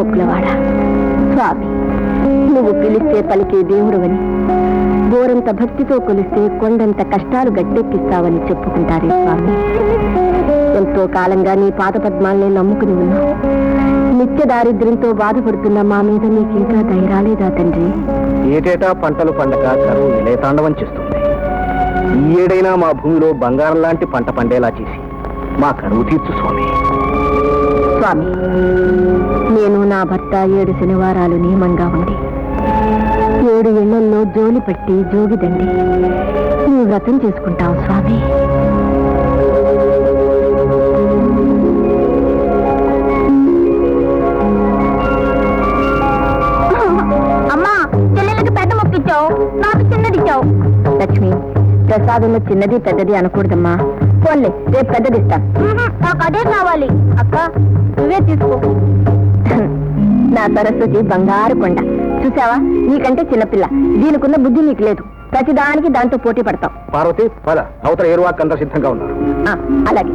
ముక్కులవాడా? స్వామి నువ్వు పిలిస్తే పలికే దేవుడవని బోరంత భక్తితో కొలిస్తే కొండంత కష్టాలు గట్టెక్కిస్తావని చెప్పుకుంటారే స్వామి. ఎంతో కాలంగా నీ పాదపద్మాల్ని నమ్ముకుని ఉన్నావు. నిత్య దారిద్ర్యంతో బాధపడుతున్న మా మీద నీకింకా రాలేదా తండ్రి? ఏటేటా పంటలు పండక కరువు విలయతాండవం చేస్తుంది. ఈ ఏడైనా మా భూమిలో బంగారం లాంటి పంట పండేలా చేసి మా కరువు తీర్చు స్వామి. స్వామి. నేను నా భర్త ఏడు శనివారాలు నియమంగా ఉండి ఏడు ఇళ్ళలో జోలి పట్టి జోగిదండి నీ వ్రతం చేసుకుంటావు స్వామి. అమ్మా చెల్లెలకి పెద్ద మొక్కిచ్చావు నాకు చిన్నదిచ్చావు లక్ష్మి ప్రసాదంలో చిన్నది పెద్దది అనకూడదమ్మా. పోన్లే రేపు పెద్దదిస్తా నాకు అదే కావాలి. అక్క నువ్వే తీసుకో. నా సరస్వతి బంగారు కొండ. చూసావా? నీకంటే చిన్నపిల్ల. దీనికున్న బుద్ధి నీకు లేదు. ప్రతిదానికి దాంతో పోటీ పడతావు. పార్వతి పద. అవతల ఏరువాక్ అంతా సిద్ధంగా ఉన్నారు. అలాగే.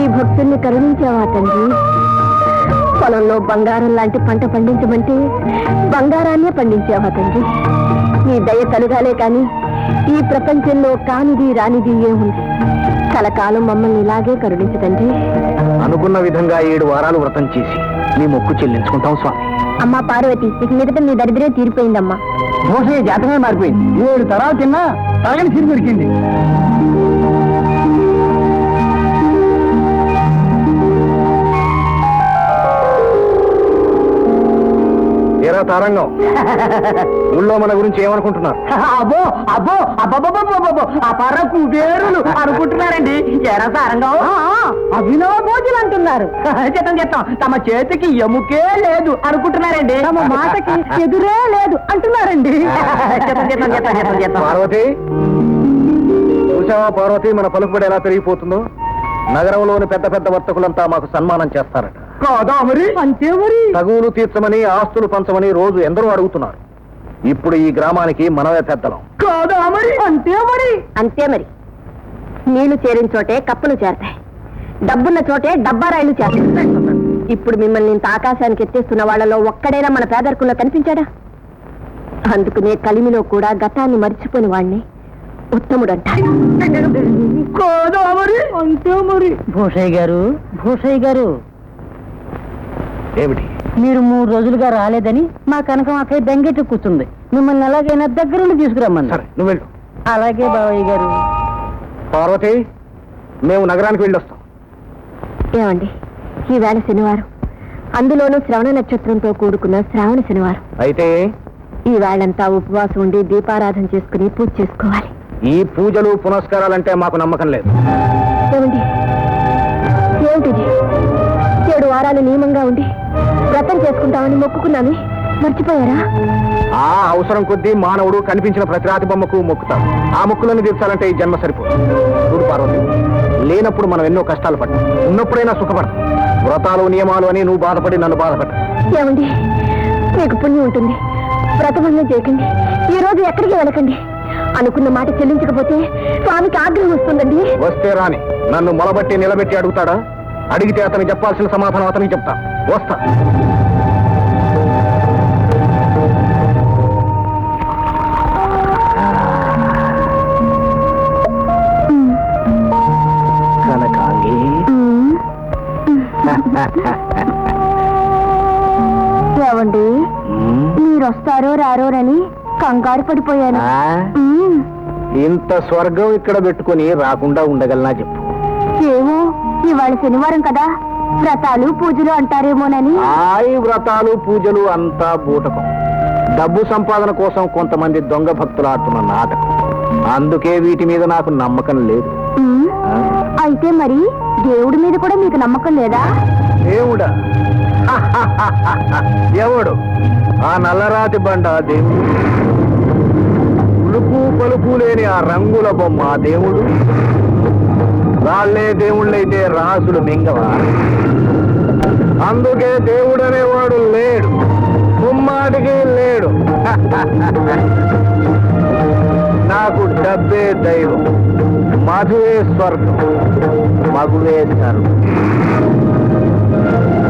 ఈ భక్తుల్ని కరుణించావా తండ్రి? పొలంలో బంగారం లాంటి పంట పండించమంటే బంగారాన్నే పండించావా తండ్రి? నీ దయ కలుగాలే కాని ఈ ప్రపంచంలో కానిది రానిది ఏముంది? కలకాలం మమ్మల్ని ఇలాగే కరుణించు తండ్రి. అనుకున్న విధంగా ఏడు వారాలు వ్రతం చేసి నీ మొక్కు చెల్లించుకుంటాం స్వామి. అమ్మా పార్వతి ఇక మీదట నీ దరిద్రే తీరిపోయిందమ్మా. భూషయ్య జాతకమే మారిపోయింది. ఏడు తరాలు తిన్నా తరగని సిరి దొరికింది. తారంగం ఊళ్ళో మన గురించి ఏమనుకుంటున్నారు? అబ్బో అబ్బో ఆ వేరులు అనుకుంటున్నారండి. ఎరా సారంగం అభినవ భోజులు అంటున్నారు చెత్తం చెత్తం తమ చేతికి ఎముకే లేదు అనుకుంటున్నారండి. తమ మాటకి ఎదురే లేదు అంటున్నారండి. చెత్తం చెత్తం చెత్తం చెత్తం చెత్తం పార్వతి చూసావా పార్వతి మన పలుకుబడి ఎలా పెరిగిపోతుందో? నగరంలోని పెద్ద పెద్ద వర్తకులంతా మాకు సన్మానం చేస్తారట. కాదా మరి అంతే మరి తగువులు తీర్చమని ఆస్తులు పంచమని రోజు ఎందరో అడుగుతున్నారు. ఇప్పుడు ఈ గ్రామానికి మనమే పెద్దలం. కాదా మరి అంతే మరి అంతే మరి నీళ్ళు చేరిన చోటే కప్పులు చేరతాయి. డబ్బున్న చోటే డబ్బారాయిలు చేరతాయి. ఇప్పుడు మిమ్మల్ని ఇంత ఆకాశానికి ఎత్తేస్తున్న వాళ్ళలో ఒక్కడైనా మన పేదరికంలో కనిపించాడా? అందుకునే కలిమిలో కూడా గతాన్ని మర్చిపోని వాణ్ణి ఉత్తముడంట కాదా మరి అంతే మరి భూషయ్య గారు భూషయ్య గారు. ఏమిటి? మీరు మూడు రోజులుగా రాలేదని మా కనకం అక్కయ్య బెంగెట్టు కూర్చుంది. మిమ్మల్ని ఎలాగైనా దగ్గరుండి తీసుకురమ్మన్నారు. సరే నువ్వు వెళ్ళు. అలాగే బావయ్య గారు. పార్వతి మేము నగరానికి వెళ్ళొస్తాం. ఏమండి? ఈవేళ శనివారం. అందులోనూ శ్రవణ నక్షత్రంతో కూడుకున్న శ్రావణ శనివారం. అయితే? ఈ వేళంతా ఉపవాసం ఉండి దీపారాధన చేసుకుని పూజ చేసుకోవాలి. ఈ పూజలు పునస్కారాలంటే మాకు నమ్మకం లేదు. చేసుకుంటామని మొక్కుకున్నాను మర్చిపోయారా? ఆ అవసరం కొద్దీ మానవుడు కనిపించిన ప్రతి రాతి బొమ్మకు మొక్కుతాడు ఆ మొక్కులను తీర్చాలంటే ఈ జన్మ సరిపోదు. చూడు పార్వతి లేనప్పుడు మనం ఎన్నో కష్టాలు పడ్డాం. ఉన్నప్పుడైనా సుఖపడతాం వ్రతాలు నియమాలు అని నువ్వు బాధపడి నన్ను బాధపడ్డా ఏమండి? మీకు పుణ్యం ఉంటుంది. వ్రతభంగం చేయకండి. ఈ రోజు ఎక్కడికి వెళ్ళకండి. అనుకున్న మాట చెల్లించకపోతే స్వామికి ఆగ్రహం వస్తుందండి. వస్తే రాని. నన్ను మొలబట్టి నిలబెట్టి అడుగుతాడా? అడిగితే అతనికి చెప్పాల్సిన సమాధానం అతనికి చెప్తా. వస్తా. ఏవండి? మీరు వస్తారో రారోరని కంగారు పడిపోయాను? ఉమ్. ఇంత స్వర్గం ఇక్కడ పెట్టుకొని రాకుండా ఉండగలనా చెప్పు. ఏమో ఇవాళ శనివారం కదా. వ్రతాలు పూజలు అంటారేమోనని ఆయి వ్రతాలు పూజలు అంతా బూటకం. డబ్బు సంపాదన కోసం కొంతమంది దొంగ భక్తులు ఆడుతున్న నాటకం. అందుకే వీటి మీద నాకు నమ్మకం లేదు. ఉమ్. అయితే మరి దేవుడి మీద కూడా మీకు నమ్మకం లేదా? దేవుడా? ఎవడు? ఆ నల్లరాతి బండ దేవుడు ఉలుపు పలుపు లేని ఆ రంగుల బొమ్మ దేవుడు. వాళ్ళే దేవుళ్ళైతే రాసులు మింగవా? అందుకే దేవుడనేవాడు లేడు. ముమ్మాటికి లేడు. నాకు డబ్బే దైవం. మధువే స్వర్గం. మగువే సర్వం. Thank you.